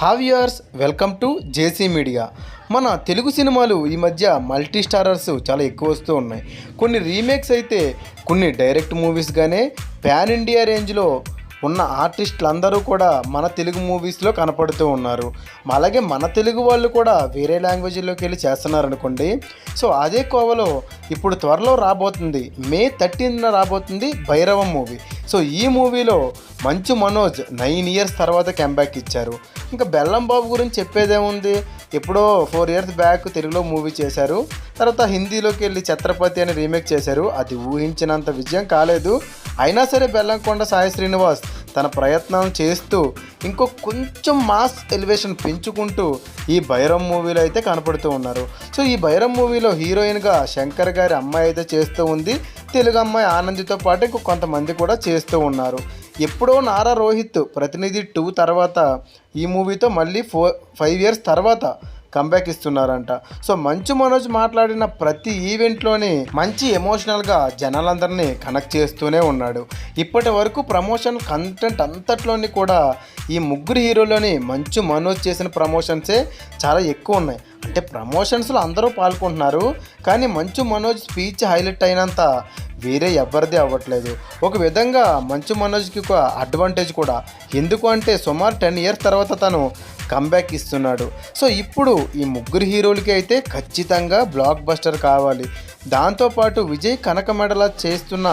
Hi viewers welcome to JC media. మన తెలుగు సినిమాలు ఈ మధ్య మల్టీ స్టారర్స్ చాలా ఎక్కువ వస్తూ ఉన్నాయి. కొన్ని రీమేక్స్ అయితే కొన్ని డైరెక్ట్ మూవీస్గానే ప్యాన్ ఇండియా రేంజ్లో ఉన్న ఆర్టిస్టులందరూ కూడా మన తెలుగు మూవీస్లో కనపడుతూ ఉన్నారు. అలాగే మన తెలుగు వాళ్ళు కూడా వేరే లాంగ్వేజ్లోకి వెళ్ళి చేస్తున్నారు అనుకోండి సో అదే కోవలో ఇప్పుడు త్వరలో రాబోతుంది. మే థర్టీన్న రాబోతుంది భైరవం మూవీ. సో ఈ మూవీలో మంచు మనోజ్ నైన్ ఇయర్స్ తర్వాత కంబ్యాక్ ఇచ్చారు. ఇంకా బెల్లం బాబు గురించి చెప్పేదేముంది ఎప్పుడో ఫోర్ ఇయర్స్ బ్యాక్ తెలుగులో మూవీ చేశారు. తర్వాత హిందీలోకి వెళ్ళి ఛత్రపతి అని రీమేక్ చేశారు. అది ఊహించినంత విజయం కాలేదు. అయినా సరే బెల్లంకొండ సాయి శ్రీనివాస్ తన ప్రయత్నం చేస్తూ ఇంకో కొంచెం మాస్ ఎలివేషన్ పెంచుకుంటూ ఈ భైరం మూవీలో అయితే కనపడుతూ ఉన్నారు. సో ఈ భైరం మూవీలో హీరోయిన్గా శంకర్ గారి అమ్మాయి అయితే చేస్తూ ఉంది. తెలుగు అమ్మాయి ఆనందితో పాటు ఇంకో కొంతమంది కూడా చేస్తూ ఉన్నారు. ఎప్పుడో నారా రోహిత్ ప్రతినిధి టూ తర్వాత ఈ మూవీతో మళ్ళీ ఫోర్ ఫైవ్ ఇయర్స్ తర్వాత కంబ్యాక్ ఇస్తున్నారంట. సో మంచు మనోజ్ మాట్లాడిన ప్రతి ఈవెంట్లోనే మంచి ఎమోషనల్గా జనాలందరినీ కనెక్ట్ చేస్తూనే ఉన్నాడు. ఇప్పటి వరకు ప్రమోషన్ కంటెంట్ అంతట్లోని కూడా ఈ ముగ్గురు హీరోలోని మంచు మనోజ్ చేసిన ప్రమోషన్సే చాలా ఎక్కువ ఉన్నాయి. అంటే ప్రమోషన్స్లో అందరూ పాల్గొంటున్నారు కానీ మంచు మనోజ్ స్పీచ్ హైలైట్ అయినంత వేరే ఎవరిది అవ్వట్లేదు. ఒక విధంగా మంచు మనోజ్కి ఒక అడ్వాంటేజ్ కూడా. ఎందుకు అంటే సుమారు టెన్ ఇయర్స్ తర్వాత తను కంబ్యాక్ ఇస్తున్నాడు. సో ఇప్పుడు ఈ ముగ్గురు హీరోలకి అయితే ఖచ్చితంగా బ్లాక్ బస్టర్ కావాలి. దాంతోపాటు విజయ్ కనకమెడల చేస్తున్న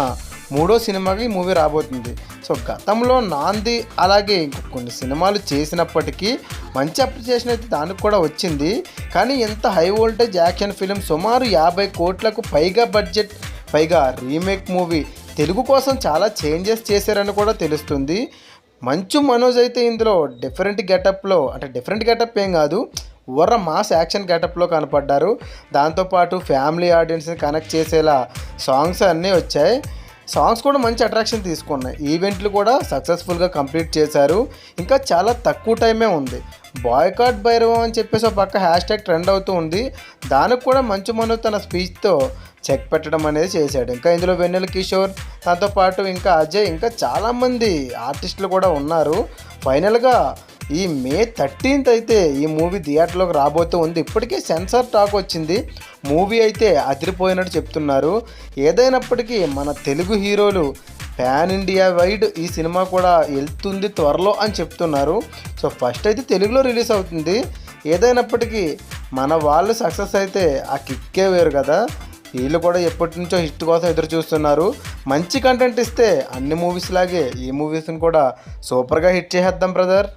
మూడో సినిమాకి ఈ మూవీ రాబోతుంది. సో గతంలో నాంది అలాగే కొన్ని సినిమాలు చేసినప్పటికీ మంచి అప్రిసియేషన్ అయితే దానికి కూడా వచ్చింది. కానీ ఎంత హై వోల్టేజ్ యాక్షన్ ఫిలిం సుమారు యాభై కోట్లకు పైగా బడ్జెట్ పైగా రీమేక్ మూవీ తెలుగు కోసం చాలా చేంజెస్ చేశారని కూడా తెలుస్తుంది. మంచు మనోజ్ అయితే ఇందులో డిఫరెంట్ గెటప్లో అంటే డిఫరెంట్ గెటప్ ఏం కాదు వర్ర మాస్ యాక్షన్ గెటప్లో కనపడ్డారు. దాంతోపాటు ఫ్యామిలీ ఆడియన్స్ని కనెక్ట్ చేసేలా సాంగ్స్ అన్నీ వచ్చాయి. సాంగ్స్ కూడా మంచి అట్రాక్షన్ తీసుకున్నాయి. ఈవెంట్లు కూడా సక్సెస్ఫుల్గా కంప్లీట్ చేశారు. ఇంకా చాలా తక్కువ టైమే ఉంది. బాయ్కాట్ భైరవం అని చెప్పేసి ఒక పక్క హ్యాష్ ట్యాగ్ ట్రెండ్ అవుతూ ఉంది. దానికి కూడా మంచు మనోజ్ తన స్పీచ్తో చెక్ పెట్టడం అనేది చేశాడు. ఇంకా ఇందులో వెన్నెల కిషోర్ దాంతోపాటు ఇంకా అజయ్ ఇంకా చాలామంది ఆర్టిస్టులు కూడా ఉన్నారు. ఫైనల్గా ఈ మే థర్టీన్త్ అయితే ఈ మూవీ థియేటర్లోకి రాబోతూ ఉంది. ఇప్పటికే సెన్సార్ టాక్ వచ్చింది. మూవీ అయితే అదిరిపోయినట్టు చెప్తున్నారు. ఏదైనప్పటికీ మన Telugu heroes pan India wide ఈ సినిమా కూడా వెళ్తుంది త్వరలో అని చెప్తున్నారు. సో ఫస్ట్ అయితే తెలుగులో రిలీజ్ అవుతుంది. ఏదైనప్పటికీ మన వాళ్ళు సక్సెస్ అయితే ఆ కిక్కే వేరు కదా. వీళ్ళు కూడా ఎప్పటి నుంచో హిట్ కోసం ఎదురు చూస్తున్నారు. మంచి కంటెంట్ ఇస్తే అన్ని మూవీస్ లాగే ఈ మూవీస్ని కూడా సూపర్గా హిట్ చేసేద్దాం బ్రదర్.